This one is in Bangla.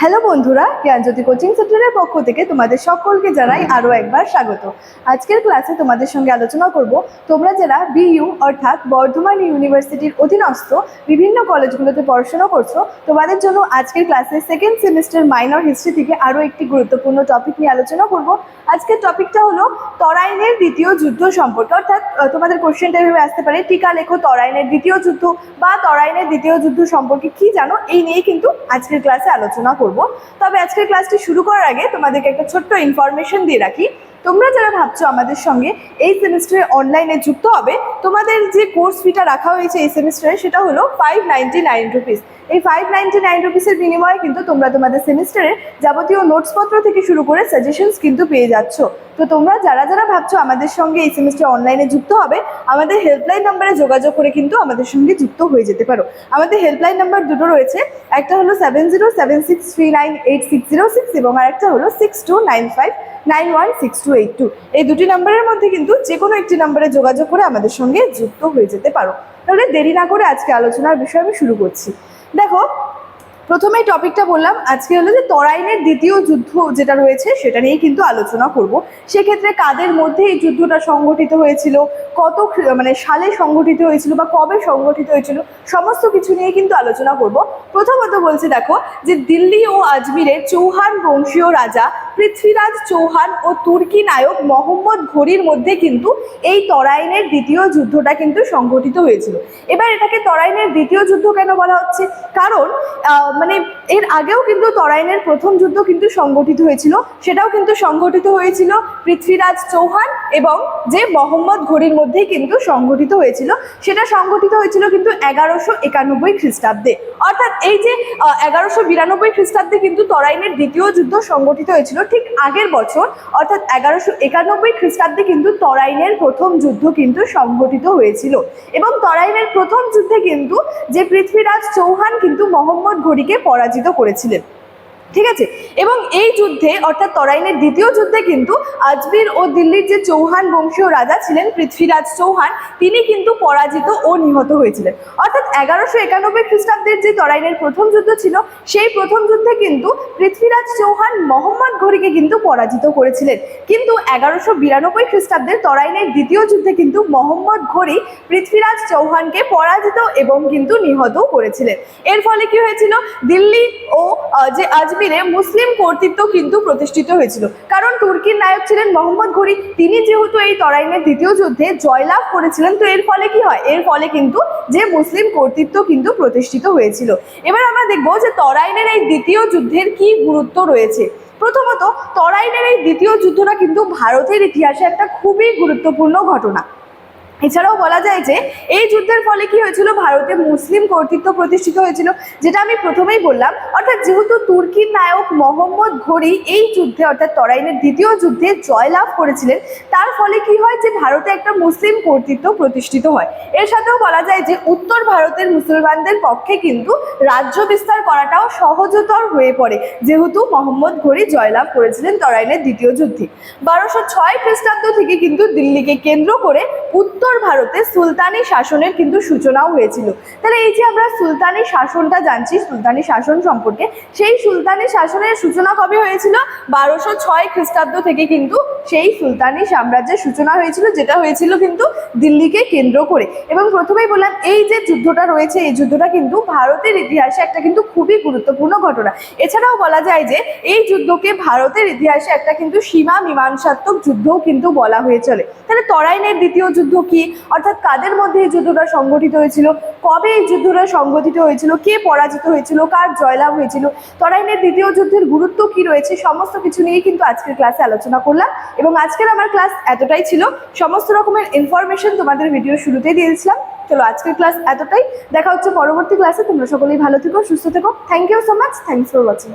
হ্যালো বন্ধুরা, জ্ঞানজ্যোতি কোচিং সেন্টারের পক্ষ থেকে তোমাদের সকলকে জানাই আরও একবার স্বাগত। আজকের ক্লাসে তোমাদের সঙ্গে আলোচনা করব, তোমরা যারা বিইউ অর্থাৎ বর্ধমান ইউনিভার্সিটির অধীনস্থ বিভিন্ন কলেজগুলোতে পড়াশোনা করছ, তোমাদের জন্য আজকের ক্লাসে সেকেন্ড সেমিস্টার মাইনর হিস্ট্রি থেকে আরও একটি গুরুত্বপূর্ণ টপিক নিয়ে আলোচনা করব। আজকের টপিকটা হলো তরাইনের দ্বিতীয় যুদ্ধ সম্পর্কে, অর্থাৎ তোমাদের কোশ্চেনটা এভাবে আসতে পারে, টিকা লেখো তরাইনের দ্বিতীয় যুদ্ধ বা তরাইনের দ্বিতীয় যুদ্ধ সম্পর্কে কি জানো, এই নিয়ে কিন্তু আজকের ক্লাসে আলোচনা তবে আজকের ক্লাসটি শুরু করার আগে তোমাদেরকে একটা ছোট্ট ইনফরমেশন দিয়ে রাখি। তোমরা যারা ভাবছ আমাদের সঙ্গে এই সেমিস্টারে অনলাইনে যুক্ত হবে, তোমাদের যে কোর্স ফিটা রাখা হয়েছে এই সেমিস্টারে সেটা হলো ফাইভ নাইনটি নাইন রুপিস এই ফাইভ নাইনটি নাইন রুপিসের বিনিময়ে কিন্তু তোমরা তোমাদের সেমিস্টারের যাবতীয় নোটসপত্র থেকে শুরু করে সাজেশনস কিন্তু পেয়ে যাচ্ছ। তো তোমরা যারা যারা ভাবছ আমাদের সঙ্গে এই সেমিস্টার অনলাইনে যুক্ত হবে, আমাদের হেল্পলাইন নাম্বারে যোগাযোগ করে কিন্তু আমাদের সঙ্গে যুক্ত হয়ে যেতে পারো। আমাদের হেল্পলাইন নাম্বার দুটো রয়েছে, একটা হলো seven zero seven six three nine eight six zero six এবং আরেকটা হলো six two nine five nine one six two eight two. এই দুটি নাম্বারের মধ্যে কিন্তু যে কোনো একটি নাম্বারে যোগাযোগ করে আমাদের সঙ্গে যুক্ত হয়ে যেতে পারো। তাহলে দেরি না করে আজকে আলোচনার বিষয় আমি শুরু করছি। দেখো প্রথমে টপিকটা বললাম, আজকে হলো যে তরাইনের দ্বিতীয় যুদ্ধ যেটা রয়েছে সেটা নিয়ে কিন্তু আলোচনা করব। সেক্ষেত্রে কাদের মধ্যে এই যুদ্ধটা সংগঠিত হয়েছিল, কত মানে সালে সংগঠিত হয়েছিল বা কবে সংগঠিত হয়েছিল, সমস্ত কিছু নিয়ে কিন্তু আলোচনা করব। প্রথমত বলছি দেখো যে দিল্লি ও আজমিরের চৌহান বংশীয় রাজা পৃথ্বীরাজ চৌহান ও তুর্কি নায়ক মোহাম্মদ ঘড়ির মধ্যে কিন্তু এই তরাইনের দ্বিতীয় যুদ্ধটা কিন্তু সংগঠিত হয়েছিল। এবার এটাকে তরাইনের দ্বিতীয় যুদ্ধ কেন বলা হচ্ছে? কারণ মানে এর আগেও কিন্তু তরাইনের প্রথম যুদ্ধ কিন্তু সংগঠিত হয়েছিল, সেটাও কিন্তু সংগঠিত হয়েছিল পৃথ্বীরাজ চৌহান এবং যে মোহাম্মদ ঘড়ির মধ্যেই কিন্তু সংগঠিত হয়েছিল, সেটা সংগঠিত হয়েছিল কিন্তু এগারোশো একানব্বই খ্রিস্টাব্দে। অর্থাৎ এই যে এগারোশো বিরানব্বই খ্রিস্টাব্দে কিন্তু তরাইনের দ্বিতীয় যুদ্ধ সংগঠিত হয়েছিল ঠিক আগের বছর, অর্থাৎ এগারোশো একানব্বই খ্রিস্টাব্দে কিন্তু তরাইনের প্রথম যুদ্ধ কিন্তু সংগঠিত হয়েছিল। এবং তরাইনের প্রথম যুদ্ধে কিন্তু যে পৃথ্বীরাজ চৌহান কিন্তু মোহাম্মদ ঘড়িকে পরাজিত করেছিলেন। ঠিক আছে? এবং এই যুদ্ধে, অর্থাৎ তরাইনের দ্বিতীয় যুদ্ধে কিন্তু আজমির ও দিল্লির যে চৌহান বংশীয় রাজা ছিলেন, পৃথ্বীরাজ চৌহান, তিনি কিন্তু পরাজিত ও নিহত হয়েছিলেন। অর্থাৎ এগারোশো একানব্বই খ্রিস্টাব্দের যে তরাইনের প্রথম যুদ্ধ ছিল, সেই প্রথম যুদ্ধে কিন্তু পৃথ্বীরাজ চৌহান মোহাম্মদ ঘড়িকে কিন্তু পরাজিত করেছিলেন। কিন্তু এগারোশো বিরানব্বই খ্রিস্টাব্দের তরাইনের দ্বিতীয় যুদ্ধে কিন্তু মোহাম্মদ ঘড়ি পৃথ্বীরাজ চৌহানকে পরাজিত এবং কিন্তু নিহতও করেছিলেন। এর ফলে কি হয়েছিল? দিল্লি ও যে আজমিরে মুসলিম কর্তৃত্ব কিন্তু প্রতিষ্ঠিত হয়েছিল। কারণ তুর্কির নায়ক ছিলেন মোহাম্মদ ঘড়ি। তিনি যেহেতু এই তরাইনের দ্বিতীয় যুদ্ধে জয়লাভ করেছিলেন, তো এর ফলে কি হয়? এর ফলে কিন্তু যে মুসলিম কর্তৃত্ব কিন্তু প্রতিষ্ঠিত হয়েছিল। এবার আমরা দেখব যে তরাইনের এই দ্বিতীয় যুদ্ধের কি গুরুত্ব রয়েছে। প্রথমত, তরাইনের এই দ্বিতীয় যুদ্ধটা কিন্তু ভারতের ইতিহাসে একটা খুবই গুরুত্বপূর্ণ ঘটনা। এছাড়াও বলা যায় যে এই যুদ্ধের ফলে কি হয়েছিল? ভারতে মুসলিম কর্তৃত্ব প্রতিষ্ঠিত হয়েছিল, যেটা আমি প্রথমেই বললাম। অর্থাৎ যেহেতু তুর্কির নায়ক মোহাম্মদ ঘড়ি এই যুদ্ধে, অর্থাৎ তরাইনের দ্বিতীয় যুদ্ধে জয়লাভ করেছিলেন, তার ফলে কি হয় যে ভারতে একটা মুসলিম কর্তৃত্ব প্রতিষ্ঠিত হয়। এর সাথেও বলা যায় যে উত্তর ভারতের মুসলমানদের পক্ষে কিন্তু রাজ্য বিস্তার করাটাও সহজতর হয়ে পড়ে, যেহেতু মোহাম্মদ ঘড়ি জয়লাভ করেছিলেন তরাইনের দ্বিতীয় যুদ্ধে। বারোশো ছয় খ্রিস্টাব্দ থেকে কিন্তু দিল্লিকে কেন্দ্র করে উত্তর ভারতে সুলতানি শাসনের কিন্তু সূচনাও হয়েছিল। তাহলে এই যে আমরা সুলতানি শাসনটা জানছি, সুলতানি শাসন সম্পর্কে, সেই সুলতানি শাসনের সূচনা কবে হয়েছিল? বারোশো ছয় খ্রিস্টাব্দ থেকে কিন্তু সেই সুলতানি সাম্রাজ্যের সূচনা হয়েছিল, যেটা হয়েছিল কিন্তু দিল্লিকে কেন্দ্র করে। এবং প্রথমেই বললাম, এই যে যুদ্ধটা রয়েছে, এই যুদ্ধটা কিন্তু ভারতের ইতিহাসে একটা কিন্তু খুবই গুরুত্বপূর্ণ ঘটনা। এছাড়াও বলা যায় যে, এই যুদ্ধকে ভারতের ইতিহাসে একটা কিন্তু সীমা মীমাংসাত্মক যুদ্ধও কিন্তু বলা হয়ে চলে। তাহলে তরাইনের দ্বিতীয় যুদ্ধ কি? অর্থাৎ কাদের মধ্যে এই যুদ্ধটা সংগঠিত হয়েছিল? কবে এই যুদ্ধটা সংগঠিত হয়েছিল? কে পরাজিত হয়েছিল? কার জয়লাভ হয়েছিল? তরাইনের দ্বিতীয় যুদ্ধের গুরুত্ব কি রয়েছে? সমস্ত কিছু নিয়ে কিন্তু আজকের ক্লাসে আলোচনা করলাম এবং আজকের আমার ক্লাস এতটাই ছিল। সমস্ত রকমের ইনফরমেশন তোমাদের ভিডিও শুরুতেই দিয়েছিলাম। চলো আজকের ক্লাস এতটাই। দেখা হচ্ছে পরবর্তী ক্লাসে তোমরা সকলেই ভালো থেকো, সুস্থ থেকো। Thank you so much thanks for watching